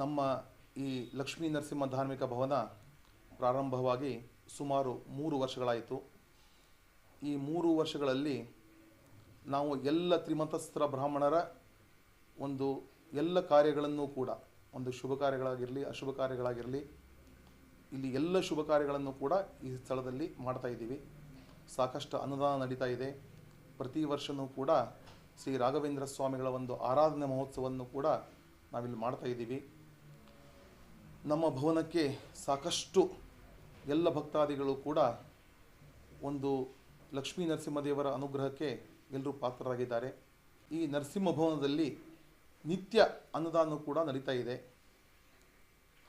ನಮ್ಮ ಈ ಲಕ್ಷ್ಮೀ ನರಸಿಂಹ ಧಾರ್ಮಿಕ ಭವನ ಪ್ರಾರಂಭವಾಗಿ ಸುಮಾರು ಮೂರು ವರ್ಷಗಳಾಯಿತು. ಈ ಮೂರು ವರ್ಷಗಳಲ್ಲಿ ನಾವು ಎಲ್ಲ ತ್ರಿಮತಸ್ತ್ರ ಬ್ರಾಹ್ಮಣರ ಒಂದು ಎಲ್ಲ ಕಾರ್ಯಗಳನ್ನು ಕೂಡ, ಒಂದು ಶುಭ ಕಾರ್ಯಗಳಾಗಿರಲಿ, ಅಶುಭ ಕಾರ್ಯಗಳಾಗಿರಲಿ, ಇಲ್ಲಿ ಎಲ್ಲ ಶುಭ ಕಾರ್ಯಗಳನ್ನು ಕೂಡ ಈ ಸ್ಥಳದಲ್ಲಿ ಮಾಡ್ತಾ ಇದ್ದೀವಿ. ಸಾಕಷ್ಟು ಅನುದಾನ ನಡೀತಾ ಇದೆ. ಪ್ರತಿ ವರ್ಷವೂ ಕೂಡ ಶ್ರೀ ರಾಘವೇಂದ್ರ ಸ್ವಾಮಿಗಳ ಒಂದು ಆರಾಧನೆ ಮಹೋತ್ಸವವನ್ನು ಕೂಡ ನಾವಿಲ್ಲಿ ಮಾಡ್ತಾ ಇದ್ದೀವಿ. ನಮ್ಮ ಭವನಕ್ಕೆ ಸಾಕಷ್ಟು ಎಲ್ಲ ಭಕ್ತಾದಿಗಳು ಕೂಡ ಒಂದು ಲಕ್ಷ್ಮೀ ನರಸಿಂಹದೇವರ ಅನುಗ್ರಹಕ್ಕೆ ಎಲ್ಲರೂ ಪಾತ್ರರಾಗಿದ್ದಾರೆ. ಈ ನರಸಿಂಹ ಭವನದಲ್ಲಿ ನಿತ್ಯ ಅನ್ನದಾನ ಕೂಡ ನಡೀತಾ ಇದೆ.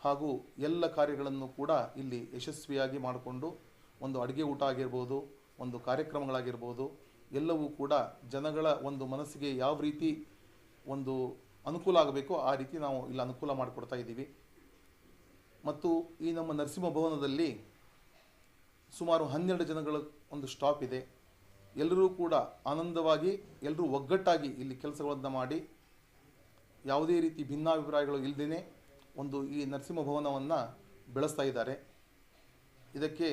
ಹಾಗೂ ಎಲ್ಲ ಕಾರ್ಯಗಳನ್ನು ಕೂಡ ಇಲ್ಲಿ ಯಶಸ್ವಿಯಾಗಿ ಮಾಡಿಕೊಂಡು ಒಂದು ಅಡುಗೆ ಊಟ ಆಗಿರ್ಬೋದು, ಒಂದು ಕಾರ್ಯಕ್ರಮಗಳಾಗಿರ್ಬೋದು, ಎಲ್ಲವೂ ಕೂಡ ಜನಗಳ ಒಂದು ಮನಸ್ಸಿಗೆ ಯಾವ ರೀತಿ ಒಂದು ಅನುಕೂಲ ಆಗಬೇಕೋ ಆ ರೀತಿ ನಾವು ಇಲ್ಲಿ ಅನುಕೂಲ ಮಾಡಿಕೊಡ್ತಾ ಇದ್ದೀವಿ. ಮತ್ತು ಈ ನಮ್ಮ ನರಸಿಂಹ ಭವನದಲ್ಲಿ ಸುಮಾರು ಹನ್ನೆರಡು ಜನಗಳ ಒಂದು ಸ್ಟಾಪ್ ಇದೆ. ಎಲ್ಲರೂ ಕೂಡ ಆನಂದವಾಗಿ, ಎಲ್ಲರೂ ಒಗ್ಗಟ್ಟಾಗಿ ಇಲ್ಲಿ ಕೆಲಸಗಳನ್ನು ಮಾಡಿ, ಯಾವುದೇ ರೀತಿ ಭಿನ್ನಾಭಿಪ್ರಾಯಗಳು ಇಲ್ಲದೇ ಒಂದು ಈ ನರಸಿಂಹ ಭವನವನ್ನು ಬೆಳೆಸ್ತಾ ಇದ್ದಾರೆ. ಇದಕ್ಕೆ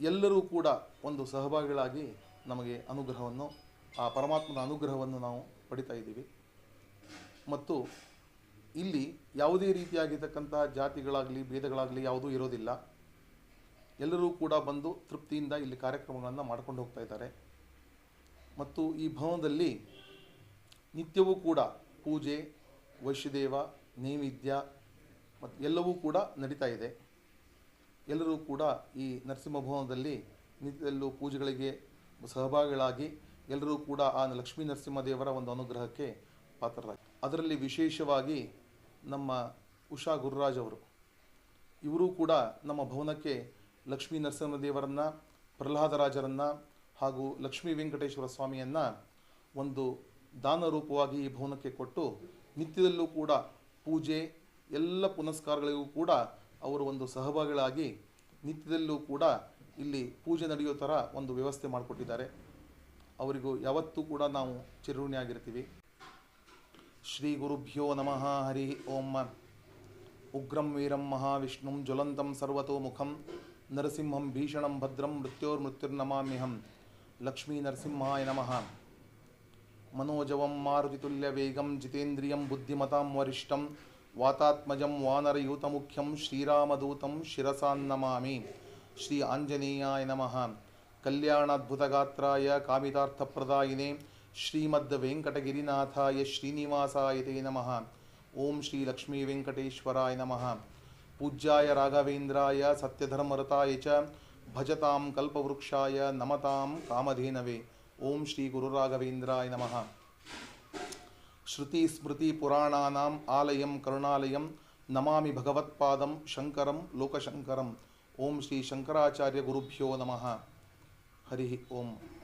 ಎಲ್ಲರೂ ಕೂಡ ಒಂದು ಸಹಭಾಗಿಗಳಾಗಿ ನಮಗೆ ಅನುಗ್ರಹವನ್ನು, ಆ ಪರಮಾತ್ಮನ ಅನುಗ್ರಹವನ್ನು ನಾವು ಪಡಿತಾ ಇದ್ದೀವಿ. ಮತ್ತು ಇಲ್ಲಿ ಯಾವುದೇ ರೀತಿಯಾಗಿರ್ತಕ್ಕಂಥ ಜಾತಿಗಳಾಗಲಿ, ಭೇದಗಳಾಗಲಿ ಯಾವುದೂ ಇರೋದಿಲ್ಲ. ಎಲ್ಲರೂ ಕೂಡ ಬಂದು ತೃಪ್ತಿಯಿಂದ ಇಲ್ಲಿ ಕಾರ್ಯಕ್ರಮಗಳನ್ನು ಮಾಡ್ಕೊಂಡು ಹೋಗ್ತಾ ಇದ್ದಾರೆ. ಮತ್ತು ಈ ಭವನದಲ್ಲಿ ನಿತ್ಯವೂ ಕೂಡ ಪೂಜೆ ವೈಶ್ಯದೇವ ನೈವೇದ್ಯ ಮತ್ತು ಎಲ್ಲವೂ ಕೂಡ ನಡೀತಾ ಇದೆ. ಎಲ್ಲರೂ ಕೂಡ ಈ ನರಸಿಂಹ ಭವನದಲ್ಲಿ ನಿತ್ಯದಲ್ಲೂ ಪೂಜೆಗಳಿಗೆ ಸಹಭಾಗಿಗಳಾಗಿ ಎಲ್ಲರೂ ಕೂಡ ಆ ಲಕ್ಷ್ಮೀ ನರಸಿಂಹದೇವರ ಒಂದು ಅನುಗ್ರಹಕ್ಕೆ ಪಾತ್ರರಾಗಿ ಅದರಲ್ಲಿ ವಿಶೇಷವಾಗಿ ನಮ್ಮ ಉಷಾ ಗುರುರಾಜ್ ಅವರು. ಇವರು ಕೂಡ ನಮ್ಮ ಭವನಕ್ಕೆ ಲಕ್ಷ್ಮೀ ನರಸಿಂಹದೇವರನ್ನು ಪ್ರಹ್ಲಾದರಾಜರನ್ನು ಹಾಗೂ ಲಕ್ಷ್ಮೀ ವೆಂಕಟೇಶ್ವರ ಸ್ವಾಮಿಯನ್ನು ಒಂದು ದಾನ ರೂಪವಾಗಿ ಈ ಭವನಕ್ಕೆ ಕೊಟ್ಟು ನಿತ್ಯದಲ್ಲೂ ಕೂಡ ಪೂಜೆ, ಎಲ್ಲ ಪುನಸ್ಕಾರಗಳಿಗೂ ಕೂಡ ಅವರು ಒಂದು ಸಹಭಾಗಿಗಳಾಗಿ ನಿತ್ಯದಲ್ಲೂ ಕೂಡ ಇಲ್ಲಿ ಪೂಜೆ ನಡೆಯೋ ಥರ ಒಂದು ವ್ಯವಸ್ಥೆ ಮಾಡಿಕೊಟ್ಟಿದ್ದಾರೆ. ಅವರಿಗೂ ಯಾವತ್ತೂ ಕೂಡ ನಾವು ಚಿರಋಣಿಯಾಗಿರ್ತೀವಿ. श्रीगुरुभ्यो नमः हरिः ओम्। उग्रं वीरं महाविष्णुं ज्वलन्तं सर्वतोमुखं नरसिंहं भीषणं भद्रं मृत्योर्मृत्युर्नमाम्यहं। लक्ष्मीनरसिंहाय नमः। मनोजवं मारुतितुल्यवेगं जितेन्द्रियं बुद्धिमतां वरिष्ठं वातात्मजं वानरयूतमुख्यं श्रीरामदूतं शिरसान्नमामि श्री आञ्जनेयाय नमः। कल्याणाद्भुतगात्राय कामितार्थप्रदायिने श्रीमद्वेङ्कटगिरिनाथाय श्रीनिवासाय ते नमः। ॐ श्रीलक्ष्मीवेङ्कटेश्वराय नमः। पूज्याय राघवेन्द्राय सत्यधर्मरताय च भजतां कल्पवृक्षाय नमतां कामधेनवे। ॐ श्रीगुरुराघवेन्द्राय नमः। श्रुतिस्मृतिपुराणानाम् आलयं करुणालयं नमामि भगवत्पादं शङ्करं लोकशङ्करम् ॐ श्रीशङ्कराचार्यगुरुभ्यो नमः। हरिः ओम्।